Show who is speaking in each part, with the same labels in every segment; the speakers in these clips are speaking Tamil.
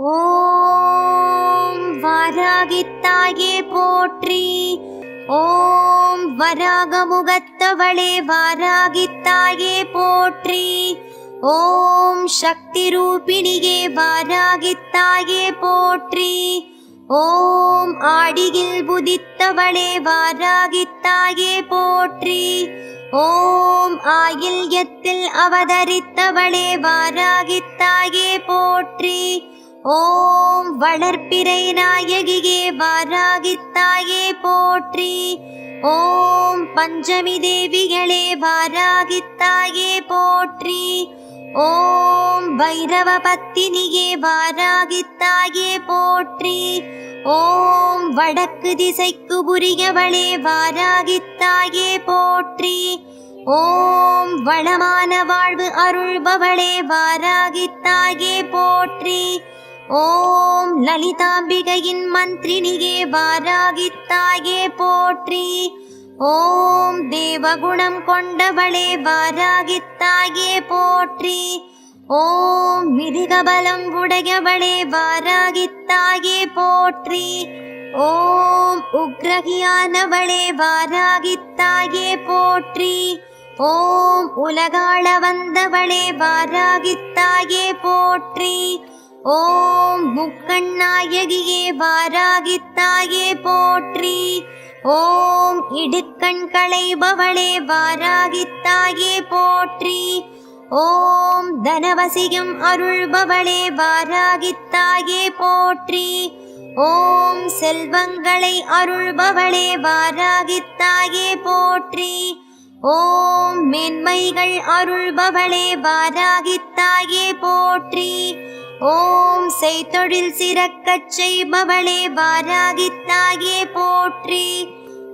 Speaker 1: ஓம் வாராகித்தாயே போற்றி. ஓம் வராக முகத்தவளே வாராகித்தாயே போற்றி. ஓம் சக்தி ரூபிணியே வாராகித்தாயே போற்றி. ஓம் ஆடியில் புதித்தவளே வாராகித்தாயே போற்றி. ஓம் ஆயில்யத்தில் அவதரித்தவளே வாராகித்தாயே போற்றி. ஓம் வளர்ப்பிறை நாயகியே வாராகித்தாயே போற்றி. ஓம் பஞ்சமி தேவிகளே வாராகித்தாயே போற்றி. ஓம் பைரவ பத்தினியே வாராகித்தாயே போற்றி. ஓம் வடக்கு திசைக்கு புரியவளே வாராகித்தாயே போற்றி. ஓம் வளமான வாழ்வு அருள்பவளே வாராகித்தாயே போற்றி. ஓம் லலிதாம்பிகையின் மந்திரினியே வாராகித்தாயே போற்றி. ஓம் தேவகுணம் கொண்டவளே வாராகித்தாயே போற்றி. ஓம் மிருகபலம் உடையவளே வாராகித்தாயே போற்றி. ஓம் உக்ரகியானவளே வாராகித்தாயே போற்றி. ஓம் உலகாள வந்தவளே வாராகித்தாயே போற்றி. ஓம் முக்கண்ணாயகியே வாராகித்தாயே போற்றி. ஓம் இடுக்கண் களைபவளே வாராகித்தாயே போற்றி. ஓம் தனவசியம் அருள்பவளே வாராகித்தாயே போற்றி. ஓம் செல்வங்களை அருள்பவளே வாராகித்தாயே போற்றி. ஓம் மென்மைகள் அருள்பவளே வாராகித்தாயே போற்றி. ஓம் செய்தொழில் சிறக்கச் செய்பவளே வாராகித்தாயே போற்றி.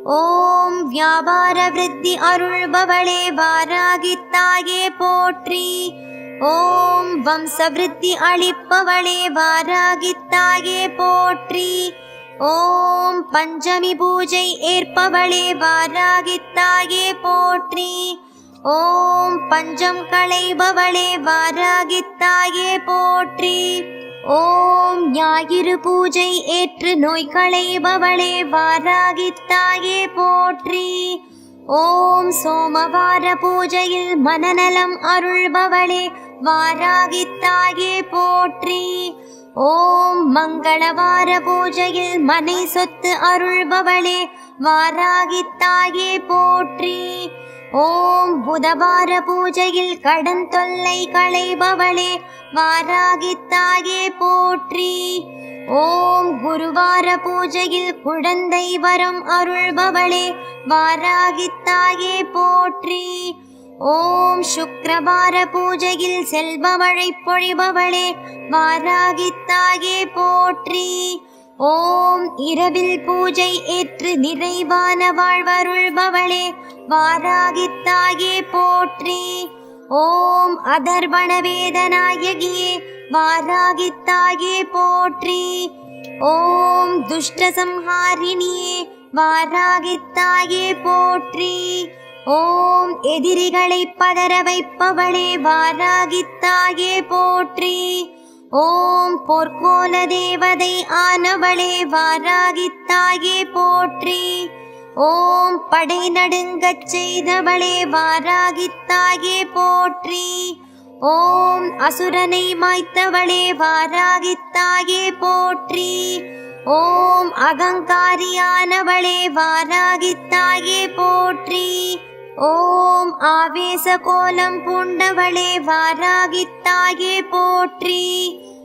Speaker 1: ஓம் வியாபார விருத்தி அருள்பவளே வாராகித்தாயே போற்றி. ஓம் வம்சவிருத்தி அளிப்பவளே வாராகித்தாயே போற்றி. ஓம் பஞ்சமி பூஜை ஏற்பவளே வாராகித்தாயே போற்றி. ஓம் பஞ்சம் களைபவளே வாராகித்தாயே போற்றி. ஓம் ஞாயிறு பூஜை ஏற்று நோய் களைபவளே வாராகித்தாயே போற்றி. ஓம் சோமவார பூஜையில் மனநலம் அருள்பவளே வாராகித்தாயே போற்றி. ஓம் மங்களவார பூஜையில் மனை சொத்து அருள்பவளே வாராகித்தாயே போற்றி. ஓம் புதவார பூஜையில் கடன் தொல்லை களைபவளே வாராகித்தாயே போற்றி. ஓம் குருவார பூஜையில் குழந்தை வரம் அருள்பவளே வாராகித்தாயே போற்றி. ஓம் சுக்கிரவார பூஜையில் செல்பவழை பொழிபவளே வாராகித்தாயே போற்றி. ஓம் இரவில் பூஜை ஏற்று நிறைவான வாழ்வருள்பவளே வாராகித்தாயே போற்றி. ஓம் அதர்வண வேதநாயகியே வாராகித்தாயே போற்றி. ஓம் துஷ்டசம்ஹாரிணியே வாராகித்தாயே போற்றி. ஓம் எதிரிகளை பதற வைப்பவளே வாராகித்தாயே போற்றி. ஓம் பொற்கோல தேவதை ஆனவளே வாராகித்தாயே போற்றி. ஓம் படை நடுங்கச் செய்தவளே வாராகித்தாயே போற்றி. ஓம் அசுரனை மாய்த்தவளே வாராகித்தாயே போற்றி. ஓம் அகங்காரியானவளே வாராகித்தாயே போற்றி. ஓம் ஆவேச கோலம் பூண்டவளே வாராகித்தாயே போற்றி.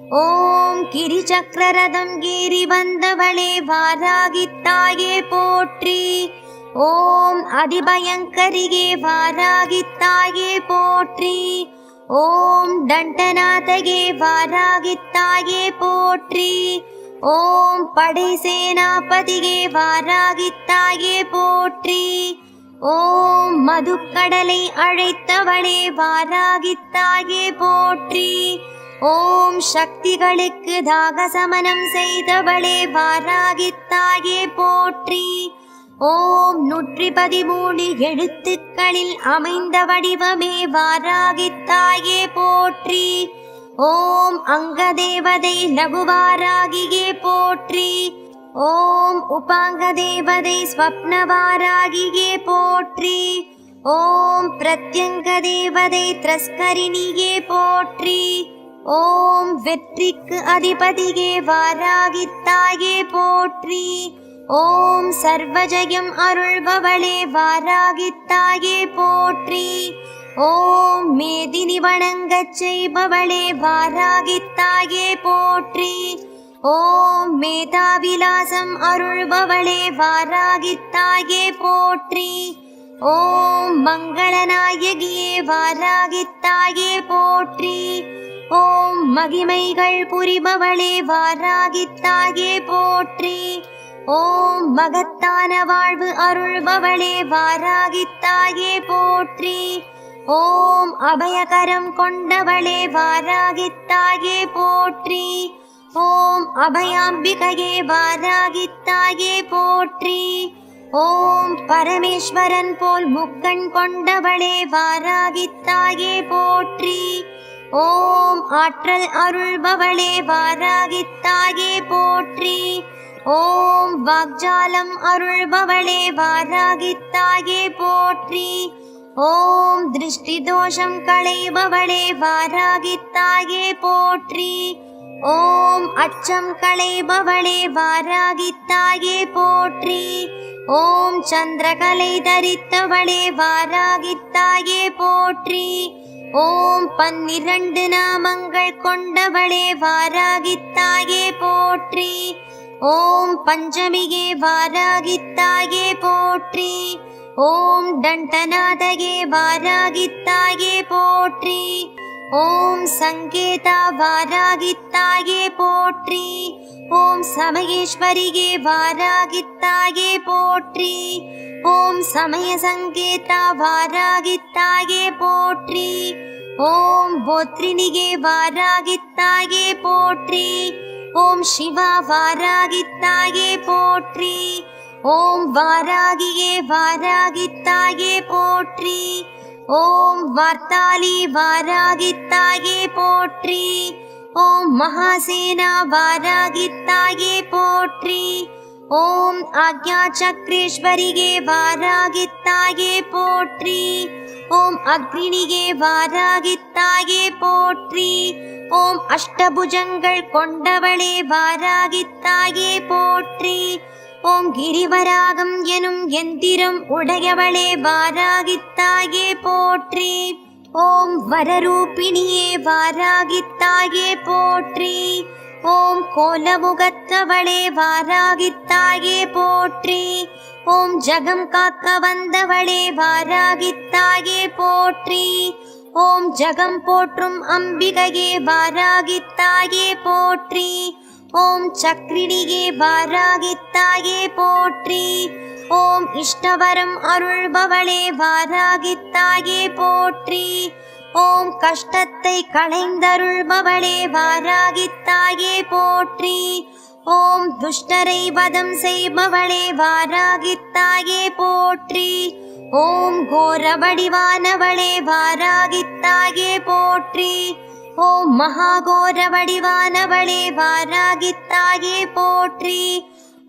Speaker 1: ஓம் கிரிச்சக்கரரதம் ஏறி வந்தவளே வாராகித்தாயே போற்றி. ஓம் அதிபயங்கரியே வாராகித்தாயே போற்றி. ஓம் தண்டநாதகே வாராகித்தாயே போற்றி. ஓம் படை சேனாபதியே வாராகித்தாயே போற்றி. ஓம் மதுக்கடலை அழைத்தவளே வாராகித்தாயே போற்றி. ஓம் சக்திகளுக்கு தாகசமனம் செய்தவளே வாராகித்தாயே போற்றி. ஓம் நூற்றி பதிமூணு எழுத்துக்களில் அமைந்த வடிவமே வாராகித்தாயே போற்றி. ஓம் அங்கதேவதை லகுவாராகியே போற்றி. ஓம் உபாங்கதேவதை ஸ்வப்னவாராகியே போற்றி. ஓம் பிரத்யங்கதேவதை திரஸ்கரிணியே போற்றி. ஓம் வெற்றிக்கு அதிபதியே வாராகித்தாயே போற்றி. ஓம் சர்வஜயம் அருள்பவளே வாராகித்தாயே போற்றி. ஓம் மேதினி வணங்கச் செய்பவளே வாராகித்தாயே போற்றி. ஓம் மேதாவிலாசம் அருள்பவளே வாராகித்தாயே போற்றி. ஓம் மங்களநாயகியே வாராகித்தாயே போற்றி. ஓம் மகிமைகள் புரிபவளே வாராகித்தாயே போற்றி. ஓம் மகத்தான வாழ்வு அருள்பவளே வாராகித்தாயே போற்றி. ஓம் அபயகரம் கொண்டவளே வாராகித்தாயே போற்றி. ஓம் அபயாம்பிகையே வாராகித்தாயே போற்றி. ஓம் பரமேஸ்வரன் போல் முக்கண் கொண்டவளே வாராகித்தாயே போற்றி. ஓம் ஆற்றல் அருள்பவளே வாராகித்தாயே போற்றி. ஓம் வாக்ஜாலம் அருள்பவளே வாராகித்தாயே போற்றி. ஓம் திருஷ்டி தோஷம் களைபவளே வாராகித்தாயே போற்றி. ஓம் அச்சம் களைபவளே வாராகித்தாயே போற்றி. ஓம் சந்திரகலை தரித்தவளே வாராகித்தாயே போற்றி. ஓம் பன்னிரண்டு நாமங்கள் கொண்டவளே வாராகித்தாயே போற்றி. ஓம் பஞ்சமியே வாராகித்தாயே போற்றி. ஓம் தண்டநாதயே வாராகித்தாயே போற்றி. ஓம் சங்கேதா வாராகித்தாயே போற்றி. ஓம் சமயேஸ்வரியே வாராகித்தாயே போற்றி. ஓம் சமய சங்கேதா வாராகித்தாயே போற்றி. ஓம் போத்ரினிகே வாராகித்தாயே போற்றி. ஓம் சிவா வாராகித்தாயே போற்றி. ஓம் வாராகியே வாராகித்தாயே போற்றி. ஓம் வார்த்தாலி வாராகித்தாயே போற்றி. ஓம் மகாசேனா வாராகித்தாயே போற்றி. ஓம் ஆக்யா சக்ரேஸ்வரிகே வாராகித்தாயே போற்றி. ஓம் அக்னினியே வாராகித்தாயே போற்றி. ஓம் அஷ்டபுஜங்கள் கொண்டவளே வாராகித்தாயே போற்றி. ஓம் கிரிவராகம் எனும் எந்திரம் உடையவளே வாராகித்தாயே போற்றி. ஓம் வரரூபிணியே வாராகித்தாயே போற்றி. ஓம் கோலமுகத்தவளே வாராகித்தாயே போற்றி. ஓம் ஜகம் காக்க வந்தவளே வாராகித்தாயே போற்றி. ஓம் ஜகம் போற்றும் அம்பிகையே வாராகித்தாயே போற்றி. ஓம் சக்ரிணியே வாராகித்தாயே போற்றி. ஓம் இஷ்டவரம் அருள்பவளே வாராகித்தாயே போற்றி. ஓம் கஷ்டத்தை களைந்தருள்பவளே வாராகித்தாயே போற்றி. ஓம் துஷ்டரை வதம் செய்பவளே வாராகித்தாயே போற்றி. ஓம் கோர வடிவானவளே வாராகித்தாயே போற்றி. ஓம் மகாகோர வடிவானவளே வாராகித்தாயே போற்றி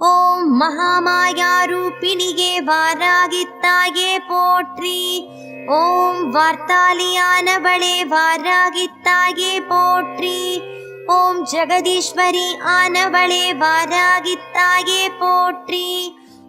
Speaker 1: ஓம் மகாமாயா ரூபிணியே வாராகித்தாயே போற்றி ஓம் வார்த்தாலியானவளே வாராகித்தாயே போற்றி ஓம் ஜெகதீஸ்வரி ஆனவளே வாராகித்தாயே போற்றி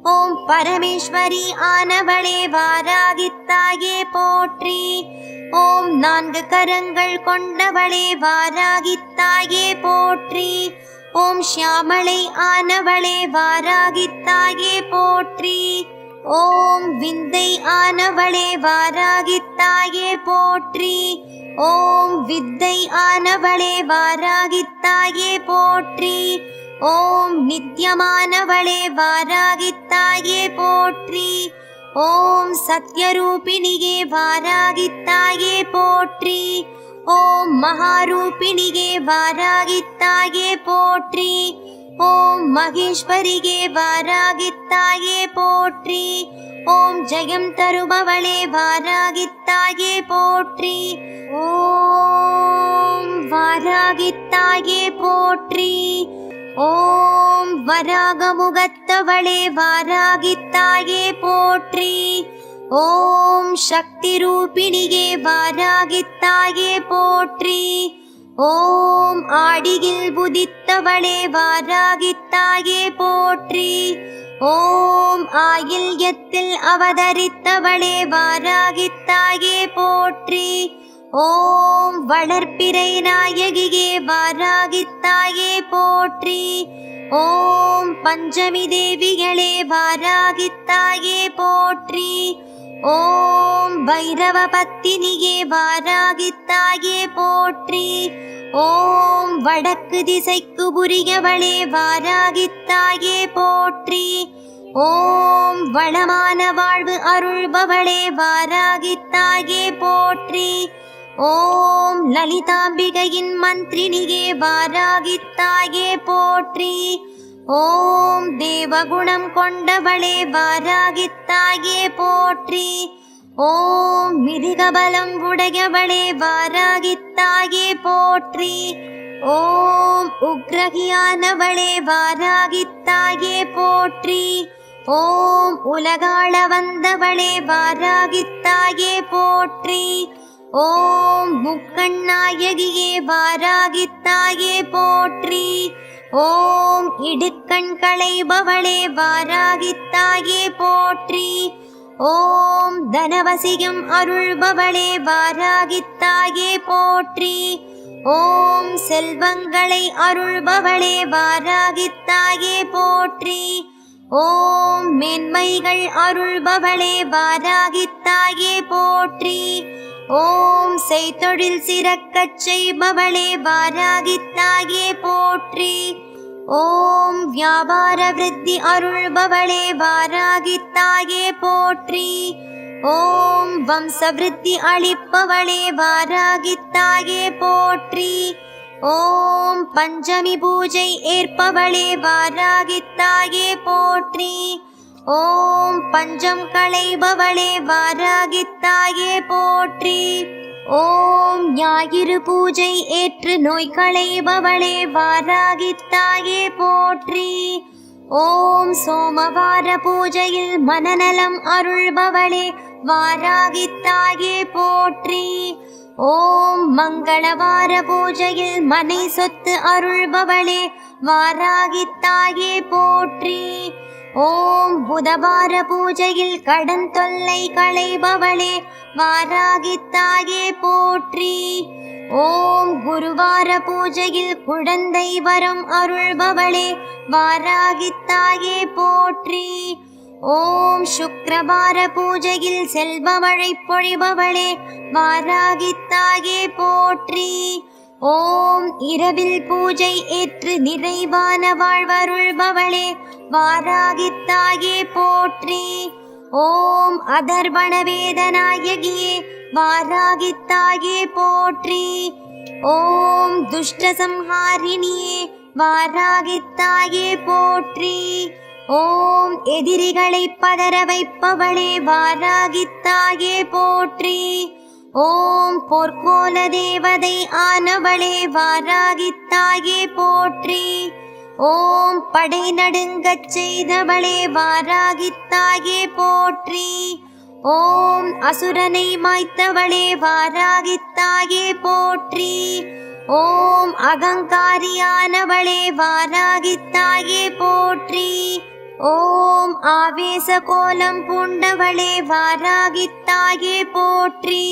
Speaker 1: ஓம் பரமேஸ்வரி ஆனவளே வாராகித்தாயே போற்றி. ஓம் நான்கு கரங்கள் கொண்டவளே வாராகித்தாயே போற்றி. ஓம் ஷியாமளை ஆனவளே வாராகித்தாயே போற்றி. ஓம் விந்தை ஆனவளே வாராகித்தாயே போற்றி. ஓம் வித்தை ஆனவளே வாராகித்தாயே போற்றி. ஓம் நித்யமானவளே வாராகித்தாயே போற்றி. ஓம் சத்யரூபிணியே வாராகித்தாயே போற்றி. ஓம் மகாரூபிணியே வாராகித்தாயே போற்றி. ஓம் மகேஸ்வரியே வாராகித்தாயே போற்றி. ஓம் ஜெயம் தருபவளே வாராகித்தாயே போற்றி. ஓம் ஓம் வாராகித்தாயே போற்றி. ஓம் வராகமுகத்தவளே வாராகித்தாயே போற்றி. ஓம் சக்தி ரூபிணியே வாராகித்தாயே போற்றி. ஓம் ஆடியில் புதித்தவளே வாராகித்தாயே போற்றி. ஓம் ஆயில்யத்தில் அவதரித்தவளே வாராகித்தாயே போற்றி. ஓம் வளர்ப்பிறை நாயகியே வாராகித்தாயே போற்றி. ஓம் பஞ்சமி தேவிகளே வாராகித்தாயே போற்றி. ஓம் பைரவ பத்தினியே வாராகித்தாயே போற்றி. ஓம் வடக்கு திசைக்கு புரியவளே வாராகித்தாயே போற்றி. ஓம் வளமான வாழ்வு அருள்பவளே வாராகித்தாயே போற்றி. ஓம் லலிதாம்பிகையின் மந்திரினியே வாராகித்தாயே போற்றி. ஓம் தேவகுணம் கொண்டவளே வாராகித்தாயே போற்றி. ஓம் மிருகபலம் உடையவளே வாராகித்தாயே போற்றி. ஓம் உக்ரகியானவளே வாராகித்தாயே போற்றி. ஓம் உலகாள வந்தவளே வாராகித்தாயே போற்றி. ஓம் முக்கண்ணாயகியே வாராகித்தாயே போற்றி. ஓம் இடுக்கண் களைபவளே வாராகித்தாயே போற்றி. ஓம் தனவசியம் அருள்பவளே வாராகித்தாயே போற்றி. ஓம் செல்வங்களை அருள்பவளே வாராகித்தாயே போற்றி. ஓம் மென்மைகள் அருள்பவளே வாராகித்தாயே போற்றி. ஓம் செய்தொழில் சிறக்கச் செய்பவளே வாராகித்தாயே போற்றி. ஓம் வியாபார விருத்தி அருள்பவளே வாராகித்தாயே போற்றி. ஓம் வம்சவிருத்தி அளிப்பவளே வாராகித்தாயே போற்றி. ஓம் பஞ்சமி பூஜை ஏற்பவளே வாராகித்தாயே போற்றி. ஓம் பஞ்சம் களைபவளே வாராகித்தாயே போற்றி. ஓம் ஞாயிறு பூஜை ஏற்று நோய் களைபவளே வாராகித்தாயே போற்றி. ஓம் சோமவார பூஜையில் மனநலம் அருள்பவளே வாராகித்தாயே போற்றி. ஓம் மங்களவார பூஜையில் மனை சொத்து அருள்பவளே வாராகித்தாயே போற்றி. ஓம் புதவார பூஜையில் கடன் தொல்லை களைபவளே வாராகித்தாயே போற்றி. ஓம் குருவார பூஜையில் குழந்தை வரம் அருள்பவளே வாராகித்தாயே போற்றி. ஓம் சுக்கிரவார பூஜையில் செல்பவழை பொழிபவளே வாராகித்தாயே போற்றி. ஓம் இரவில் பூஜை ஏற்று நிறைவான வாழ்வருள்பவளே வாராகித்தாயே போற்றி. ஓம் அதர்வண வேதநாயகியே வாராகித்தாயே போற்றி. ஓம் துஷ்ட சம்ஹாரிணியே வாராகித்தாயே போற்றி. ஓம் எதிரிகளை பதற வைப்பவளே வாராகித்தாயே போற்றி. ஓம் பொற்கோல தேவதை ஆனவளே வாராகித்தாயே போற்றி. ஓம் படை நடுங்கச் செய்தவளே வாராகித்தாயே போற்றி. ஓம் அசுரனை மாய்த்தவளே வாராகித்தாயே போற்றி. ஓம் அகங்காரியானவளே வாராகித்தாயே போற்றி. ஓம் ஆவேச கோலம் பூண்டவளே வாராகித்தாயே போற்றி.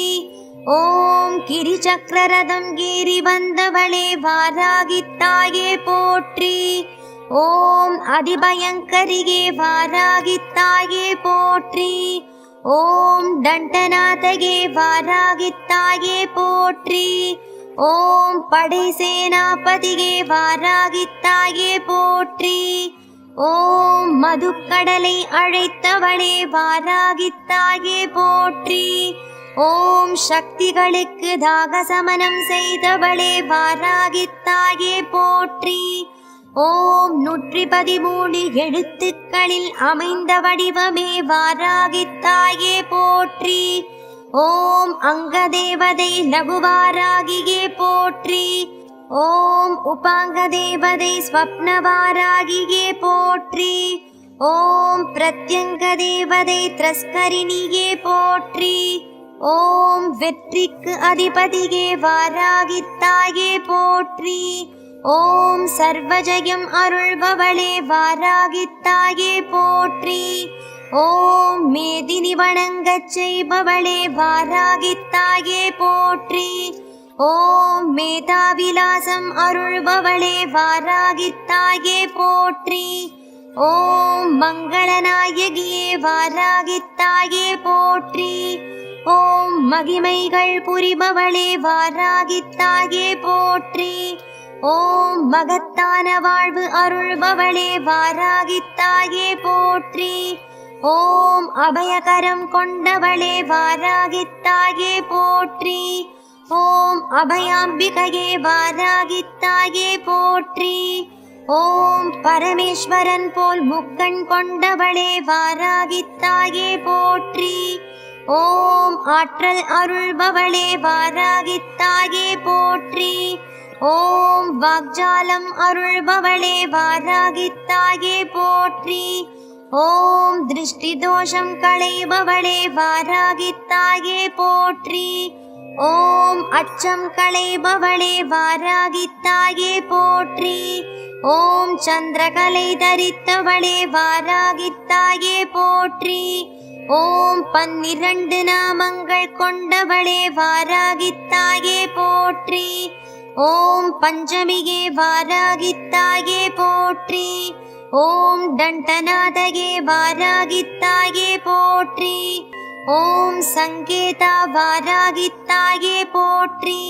Speaker 1: ஓம் கிரிச்சக்கரரதம் கீறி வந்தவளே வாராகித்தாயே போற்றி. ஓம் அதிபயங்கரியே வாராகித்தாயே போற்றி. ஓம் தண்டநாதகே வாராகித்தாயே போற்றி. ஓம் படைசேனாபதியே வாராகித்தாயே போற்றி. ஓம் மதுக்கடலை அழைத்தவளே வாராகித்தாயே போற்றி. ஓம் சக்திகளுக்கு தாகசமனம் செய்தவளே வாராகித்தாயே போற்றி. ஓம் நூற்றி பதிமூணு எழுத்துக்களில் அமைந்த வடிவமே வாராகித்தாயே போற்றி. ஓம் அங்கதேவதை லகுவாராகியே போற்றி. ஓம் உபாங்கதேவதை ஸ்வப்னவாராகியே போற்றி. ஓம் பிரத்யங்கதேவதை திரஸ்கரிணியே போற்றி. ஓம் வெற்றிக்கு அதிபதியே வாராகித்தாயே போற்றி. ஓம் சர்வஜயம் அருள்பவளே வாராகித்தாயே போற்றி. ஓம் மேதினி வணங்கச் செய்பவளே வாராகித்தாயே போற்றி. ஓம் மேதாவிலாசம் அருள்பவளே வாராகித்தாயே போற்றி. ஓம் மங்களநாயகியே வாராகித்தாயே போற்றி. ஓம் மகிமைகள் புரிபவளே வாராகித்தாயே போற்றி. ஓம் மகத்தான வாழ்வு அருள்பவளே வாராகித்தாயே போற்றி. ஓம் அபயகரம் கொண்டவளே வாராகித்தாயே போற்றி. ஓம் அபயாம்பிகையே வாராகித்தாயே போற்றி. ஓம் பரமேஸ்வரன் போல் முக்கண் கொண்டவளே வாராகித்தாயே போற்றி. ஓம் ஆற்றல் அருள்பவளே வாராகித்தாயே போற்றி. ஓம் வாக்ஜாலம் அருள்பவளே வாராகித்தாயே போற்றி. ஓம் திருஷ்டி தோஷம் களைபவளே வாராகித்தாயே போற்றி. ஓம் அச்சம் களைபவளே வாராகித்தாயே போற்றி. ஓம் சந்திரகலை தரித்தவளே வாராகித்தாயே போற்றி. ஓம் பன்னிரண்டு நாமங்கள் கொண்டவளே வாராகித்தாயே போற்றி. ஓம் பஞ்சமியே வாராகித்தாயே போற்றி. ஓம் தண்டநாதயே வாராகித்தாயே போற்றி. ஓம் சங்கேதா வாராகித்தாயே போற்றி.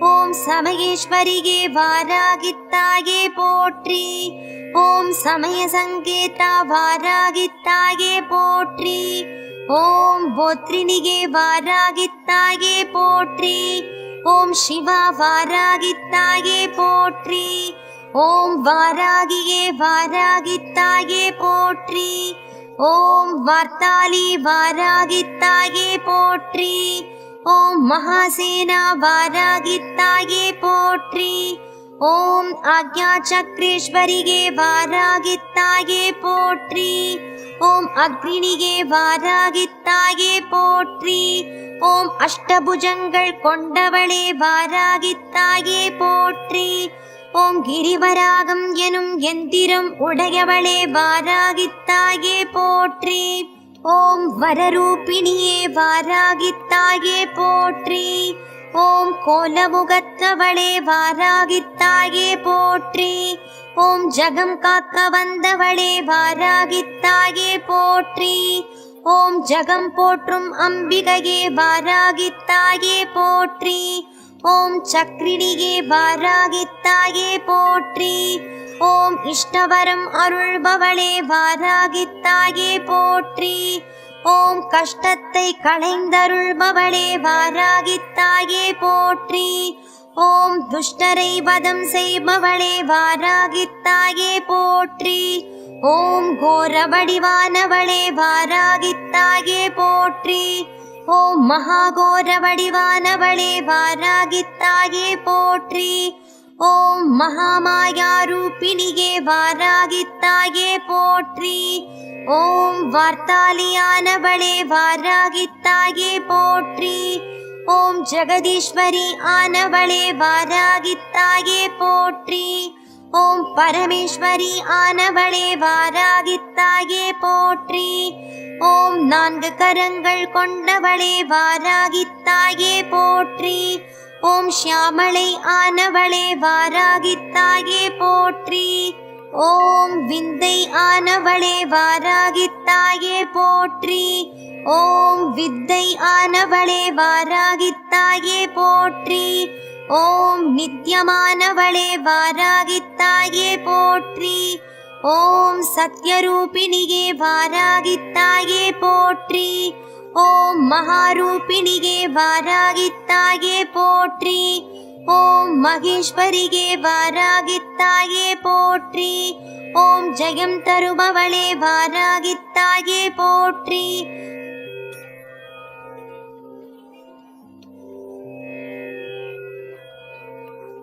Speaker 1: ஓம் சமயேஸ்வரியே வாராகித்தாயே போற்றி. ஓம் சமய சங்கேதா வாராகித்தாயே போற்றி. ஓம் போத்ரினிகே வாராகித்தாயே போற்றி. ஓம் சிவா வாராகித்தாயே போற்றி. ஓம் வாராகியே வாராகித்தாயே போற்றி. ஓம் வார்த்தாலி வாராகித்தாயே போற்றி. ஓம் மகாசேனா வாராகித்தாயே போற்றி. ஓம் ஆக்ஞா சக்ரேஸ்வரியே வாராகித்தாயே போற்றி. ஓம் அக்னினியே வாராகித்தாயே போற்றி. ஓம் அஷ்டபுஜங்கள் கொண்டவளே வாராகித்தாயே போற்றி. ஓம் கிரிவராகம் எனும் எந்திரம் உடையவளே வாராகித்தாயே போற்றி. ஓம் வரரூபிணியே வாராகித்தாயே போற்றி. ஓம் கோலமுகத்தவளே வாராகித்தாயே போற்றி. ஓம் ஜகம் காக்க வந்தவளே வாராகித்தாயே போற்றி. ஓம் ஜகம் போற்றும் அம்பிகையே வாராகித்தாயே போற்றி. ஓம் சக்ரிணியே வாராகித்தாயே போற்றி. ஓம் இஷ்டவரம் அருள்பவளே வாராகித்தாயே போற்றி. ஓம் கஷ்டத்தை களைந்தருள்பவளே வாராகித்தாயே போற்றி. ஓம் துஷ்டரை வதம் செய்பவளே வாராகித்தாயே போற்றி. ஓம் கோர வடிவானவளே வாராகித்தாயே போற்றி. ஓம் மகாகோர வடிவானவளே வாராகித்தாயே போற்றி. ஓம் மகாமாயா ரூபிணியே வாராகித்தாயே போற்றி. ஓம் வார்த்தாலியானவளே வாராகித்தாயே போற்றி. ஓம் ஜெகதீஸ்வரி ஆனவளே வாராகித்தாயே போற்றி. ஓம் பரமேஸ்வரி ஆனவளே வாராகித்தாயே போற்றி. ஓம் நான்கு கரங்கள் கொண்டவளே வாராகித்தாயே போற்றி. ஓம் ஷியாமளை ஆனவளே வாராகித்தாயே போற்றி. ஓம் விந்தை ஆனவளே வாராகித்தாயே போற்றி. ஓம் வித்தை ஆனவளே வாராகித்தாயே போற்றி. ஓம் நித்யமானவளே வாராகித்தாயே போற்றி. ஓம் சத்யரூபிணியே வாராகித்தாயே போற்றி. ஓம் மகாரூபிணியே வாராகித்தாயே போற்றி. ஓம் மகேஸ்வரியே வாராகித்தாயே போற்றி. ஓம் ஜெயம் தருபவளே வாராகித்தாயே போற்றி.